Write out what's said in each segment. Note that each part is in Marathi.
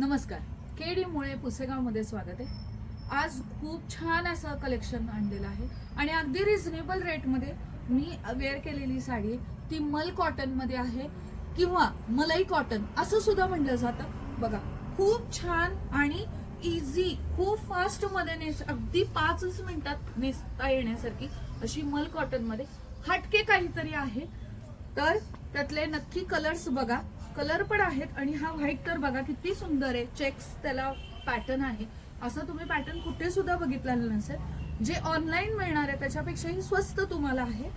नमस्कार. केडी मुळे पुसेगावमध्ये स्वागत आहे. आज खूप छान असं कलेक्शन आणलेलं आहे आणि अगदी रिझनेबल रेटमध्ये मी वेअर केलेली साडी ती मल कॉटनमध्ये आहे किंवा मलाई कॉटन असं सुद्धा म्हणलं जातं. बघा खूप छान आणि इझी खूप फास्टमध्ये नेस अगदी पाचच मिनिटात नेसता येण्यासारखी अशी मल कॉटनमध्ये हटके काहीतरी आहे. तर त्यातले नक्की कलर्स बघा. कलर पण आहेत आणि हा व्हाईट तर बघा किती सुंदर आहे. चेक्स त्याला पॅटर्न आहे. असं तुम्ही पॅटर्न कुठे सुद्धा बघितलेलं नसेल. जे ऑनलाईन मिळणार आहे त्याच्यापेक्षाही स्वस्त तुम्हाला आहे.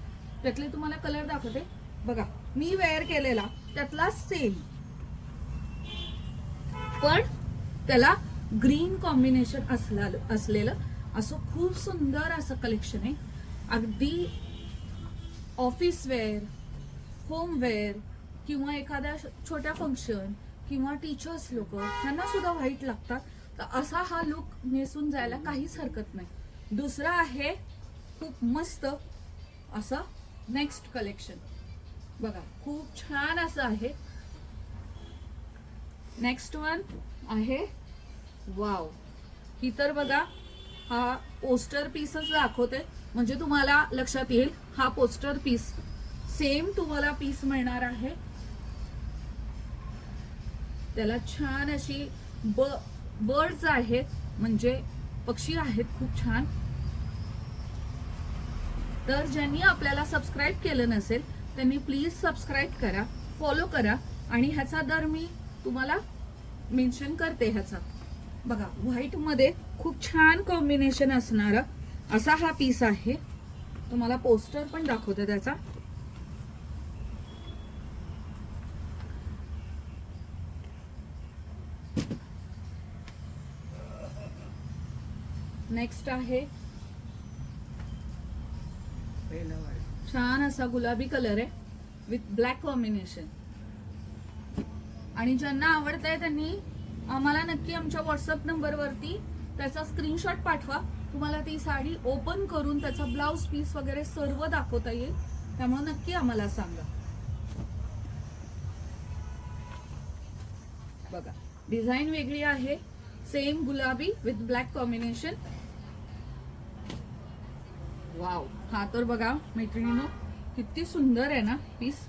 त्यातले तुम्हाला कलर दाखवते. बघा मी वेअर केलेला त्यातला सेम पण त्याला ग्रीन कॉम्बिनेशन असला असलेलं असं खूप सुंदर असं कलेक्शन आहे. अगदी ऑफिस वेअर होमवेअर किंवा एखाद्या छोट्या फंक्शन किंवा टीचर्स लोक त्यांना सुद्धा व्हाईट लागतात. तर असा हा लुक नेसून जायला काहीच हरकत नाही. दुसरा आहे खूप मस्त असं नेक्स्ट कलेक्शन बघा खूप छान असं आहे. नेक्स्ट वन आहे वाव ही तर बघा हा पोस्टर पीसच दाखवते. म्हणजे तुम्हाला लक्षात येईल हा पोस्टर पीस सेम तुम्हाला पीस मिळणार आहे. त्याला छान अशी ब बर्ड्स आहेत म्हणजे पक्षी आहेत खूप छान. तर ज्यांनी आपल्याला सबस्क्राईब केलं नसेल त्यांनी प्लीज सबस्क्राईब करा फॉलो करा आणि ह्याचा दर मी तुम्हाला मेन्शन करते ह्याचा. बघा व्हाईटमध्ये खूप छान कॉम्बिनेशन असणारा असा हा पीस आहे. तुम्हाला पोस्टर पण दाखवते त्याचा. नेक्स्ट आहे. छान असा गुलाबी कलर आहे विथ ब्लॅक कॉम्बिनेशन आणि ज्यांना आवडत आहे त्यांनी आम्हाला नक्की आमच्या व्हॉट्सअप नंबरवरती त्याचा स्क्रीनशॉट पाठवा. तुम्हाला ती साडी ओपन करून त्याचा ब्लाउज पीस वगैरे सर्व दाखवता येईल. त्यामुळे नक्की आम्हाला सांगा. बघा. डिझाईन वेगळी आहे. सेम गुलाबी विथ ब्लॅक कॉम्बिनेशन वाव हा तर बघा मैत्रिणीनो किती सुंदर आहे ना पीस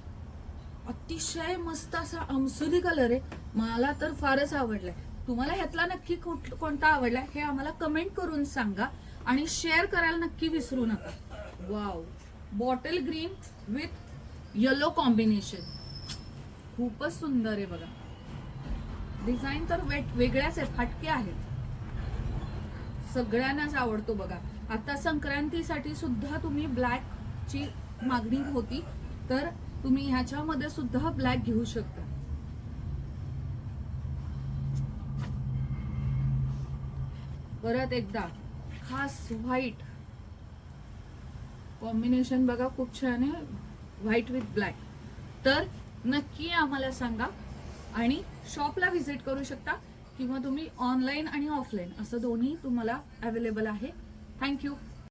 अतिशय मस्त असा अमसुली कलर आहे. मला तर फारच आवडलाय. तुम्हाला ह्यातला नक्की कोणता आवडलाय हे आम्हाला कमेंट करून सांगा आणि शेअर करायला नक्की विसरू नका. Wow bottle green with yellow combination खूपच सुंदर आहे बघा. डिझाईन तर वेट वेगळ्याच आहेत फाटके आहेत. सगळ्यांनाच आवडतो बघा. आता संक्रांतीसाठी सुद्धा तुम्ही ब्लॅक ची मागणी होती तर तुम्ही ह्याच्यामध्ये सुद्धा ब्लॅक घेऊ शकता. परत एकदा खास व्हाईट कॉम्बिनेशन बघा खूप छान आहे व्हाईट विथ ब्लॅक तर नक्की आम्हाला सांगा आणि शॉपला व्हिजिट करू शकता किंवा तुम्ही ऑनलाईन आणि ऑफलाईन असं दोन्ही तुम्हाला अवेलेबल आहे. थँक्यू